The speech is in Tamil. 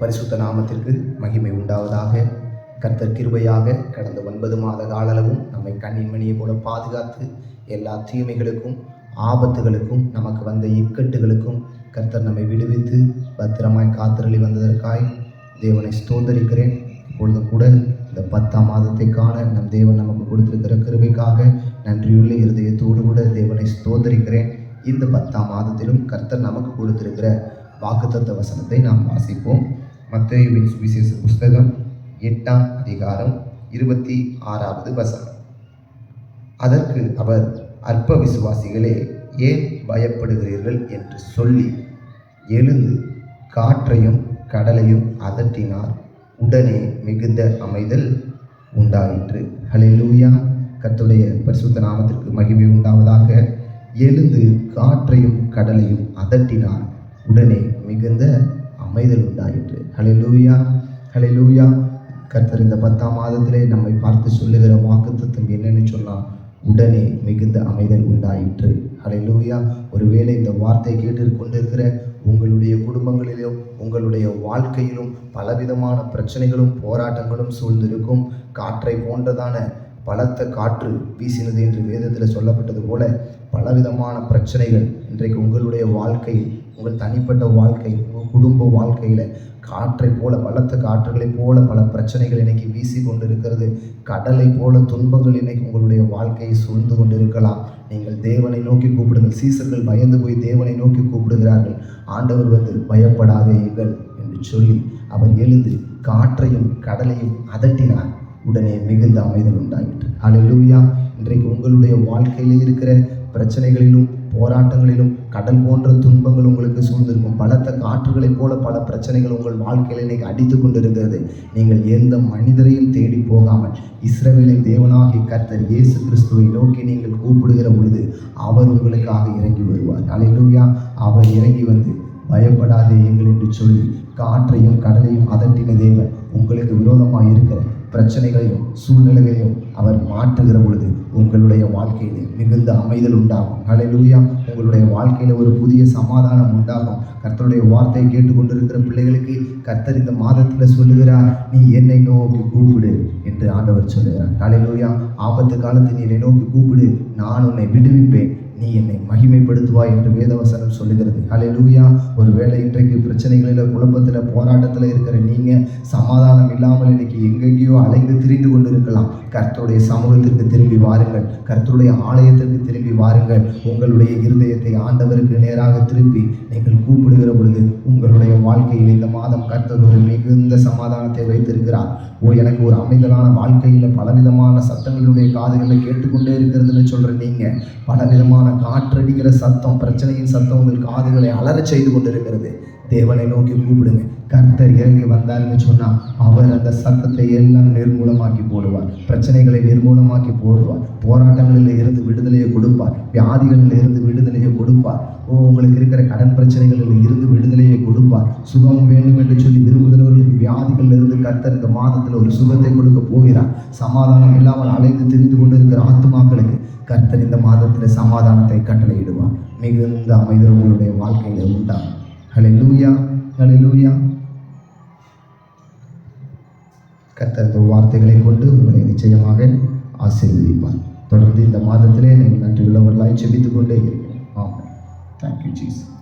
பரிசுத்த நாமத்திற்கு மகிமை உண்டாவதாக. கர்த்தர் கிருபையாக கடந்த ஒன்பது மாத காலளவும் நம்மை கண்ணின் மணியை போல பாதுகாத்து எல்லா தீமைகளுக்கும் ஆபத்துகளுக்கும் நமக்கு வந்த இக்கட்டுகளுக்கும் கர்த்தர் நம்மை விடுவித்து பத்திரமாய் காத்திரளி வந்ததற்காய் தேவனை ஸ்தோந்தரிக்கிறேன் இப்பொழுது கூட இந்த பத்தாம் மாதத்தை காண நம் தேவன் நமக்கு கொடுத்திருக்கிற கிருபைக்காக நன்றியுள்ள இருதயத்தோடு கூட தேவனை ஸ்தோந்தரிக்கிறேன் இந்த பத்தாம் மாதத்திலும் கர்த்தர் நமக்கு கொடுத்திருக்கிற வாக்குத்தத்த வசனத்தை நாம் வாசிப்போம். மத்தேயுவின் சுவிசேஷ புஸ்தகம் எட்டாம் அதிகாரம் இருபத்தி ஆறாவது வசனம். அதற்கு அவர் அற்ப விசுவாசிகளே ஏன் பயப்படுகிறீர்கள்? என்று சொல்லி எழுந்து காற்றையும் கடலையும் அதட்டினார். உடனே மிகுந்த அமைதல் உண்டாயிற்று. ஹலெலூயா கத்துடைய பரிசுத்த நாமத்திற்கு மகிமை உண்டாவதாக. எழுந்து காற்றையும் கடலையும் அதட்டினார். உடனே மிகுந்த அமைதல் உண்டாயிற்று. ஹalleluya ஹalleluya. கர்த்தர் இந்த பத்தாம் மாதத்திலே நம்மை பார்த்து சொல்லுகிற வாக்குத்தத்தம் என்னன்னு சொன்னால் உடனே மிகுந்த அமைதல் உண்டாயிற்று. ஹalleluya. ஒருவேளை இந்த வார்த்தை கேட்டு கொண்டிருக்கிற உங்களுடைய குடும்பங்களிலும் உங்களுடைய வாழ்க்கையிலும் பலவிதமான பிரச்சனைகளும் போராட்டங்களும் சூழ்ந்திருக்கும். காற்றை போன்றதான பலத்த காற்று வீசினது என்று வேதத்தில் சொல்லப்பட்டது போல பலவிதமான பிரச்சனைகள் இன்றைக்கு உங்களுடைய வாழ்க்கையில் உங்கள் தனிப்பட்ட வாழ்க்கை உங்கள் குடும்ப வாழ்க்கையில் காற்றை போல பலத்த காற்றுகளைப் போல பல பிரச்சனைகள் இன்னைக்கு வீசி கொண்டிருக்கிறது. கடலை போல துன்பங்கள் இன்னைக்கு உங்களுடைய வாழ்க்கையை சூழ்ந்து கொண்டு இருக்கலாம் நீங்கள் தேவனை நோக்கி கூப்பிடுங்கள். சீசர்கள் பயந்து போய் தேவனை நோக்கி கூப்பிடுகிறார்கள். ஆண்டவர் வந்து பயப்படாதேங்கள் என்று சொல்லி அவர் எழுந்து காற்றையும் கடலையும் அதட்டினார். உடனே மிகுந்த அமைதல் உண்டாகிட்டு அலையிலூயா இன்றைக்கு உங்களுடைய வாழ்க்கையில் இருக்கிற பிரச்சனைகளிலும் போராட்டங்களிலும் கடல் போன்ற துன்பங்கள் உங்களுக்கு சூழ்ந்திருக்கும். பலத்த காற்றுகளைப் போல பல பிரச்சனைகள் உங்கள் வாழ்க்கையில் இன்னைக்கு அடித்து கொண்டிருக்கிறது. நீங்கள் எந்த மனிதரையும் தேடி போகாமல் இஸ்ரவேலின் தேவனாகி கர்த்தர் இயேசு கிறிஸ்துவை நோக்கி நீங்கள் கூப்பிடுகிற பொழுது அவர் உங்களுக்காக இறங்கி வருவார். அலையிலூயா அவர் இறங்கி வந்து பயப்படாதே எங்கள் என்று சொல்லி காற்றையும் கடலையும் அதட்டின தேவன் உங்களுக்கு விரோதமாக இருக்கிற பிரச்சனைகளையும் சூழ்நிலைகளையும் அவர் மாற்றுகிற பொழுது உங்களுடைய வாழ்க்கையில் மிகுந்த அமைதல் உண்டாகும். அலையிலூயா உங்களுடைய வாழ்க்கையில் ஒரு புதிய சமாதானம் உண்டாகும். கர்த்தருடைய வார்த்தையை கேட்டுக்கொண்டிருக்கிற பிள்ளைகளுக்கு கர்த்தர் இந்த மாதத்தில் சொல்லுகிறார் நீ என்னை நோக்கி கூப்பிடு என்று ஆண்டவர் சொல்லுகிறார். அலையிலூயா ஆபத்து காலத்தில் நீ என்னை நோக்கி கூப்பிடு. நான் உன்னை விடுவிப்பேன். நீ என்னை மகிமைப்படுத்துவாய் என்று வேதவசனம் சொல்லுகிறது. கலைலூயா ஒரு வேளை இன்றைக்கு பிரச்சனைகளில் குழப்பத்தில் போராட்டத்தில் இருக்கிற நீங்கள் சமாதானம் இல்லாமல் இன்னைக்கு எங்கெங்கேயோ அலைந்து திரிந்து கொண்டு இருக்கலாம் கர்த்தருடைய சமூகத்திற்கு திரும்பி வாருங்கள். கர்த்தருடைய ஆலயத்திற்கு திரும்பி வாருங்கள். உங்களுடைய இருதயத்தை ஆண்டவருக்கு நேராக திருப்பி நீங்கள் கூப்பிடுகிற பொழுது உங்களுடைய வாழ்க்கையில் இந்த மாதம் கர்த்தர் ஒரு மிகுந்த சமாதானத்தை வைத்திருக்கிறார். ஓ எனக்கு ஒரு அமைதலான வாழ்க்கையில் பலவிதமான சத்தங்களுடைய காதுகளை கேட்டுக்கொண்டே இருக்கிறதுன்னு சொல்கிற நீங்கள் பலவிதமான காற்றடிக்கிற சத்தம் பிரச்சனையின் சத்தம் உங்கள் காதுகளை அலறச் செய்து கொண்டிருக்கிறது. தேவனை நோக்கி கூப்பிடுங்க. கர்த்தர் இறங்கி வந்தாருன்னு சொன்னால் அவர் அந்த சத்தத்தை எல்லாம் நிர்மூலமாக்கி போடுவார். பிரச்சனைகளை நிர்மூலமாக்கி போடுவார். போராட்டங்களில் இருந்து விடுதலையை கொடுப்பார். வியாதிகளில் இருந்து கொடுப்பார். ஓ உங்களுக்கு இருக்கிற கடன் பிரச்சனைகளில் இருந்து விடுதலையை கொடுப்பார். சுகம் வேண்டும் என்று சொல்லி விரும்புகிறவர்களுக்கு வியாதிகளில் இருந்து கர்த்தர் இந்த மாதத்தில் ஒரு சுகத்தை கொடுக்க போகிறார். சமாதானம் இல்லாமல் அலைந்து திரிந்து கொண்டிருக்கிற ஆத்மாக்களுக்கு கர்த்தர் இந்த மாதத்தில் சமாதானத்தை கட்டளையிடுவார். மிகுந்த அமைதல் உங்களுடைய வாழ்க்கையில் உண்டாகும். லூயா ஹலே கர்த்தர் இந்த வார்த்தைகளை கொண்டு உங்களை நிச்சயமாக ஆசீர்வதிப்பார். தொடர்ந்து இந்த மாதத்திலே நீங்கள் நன்றி உள்ளவர்களாய் செபித்துக் கொண்டே இருக்கிறேன் Thank you, Jesus.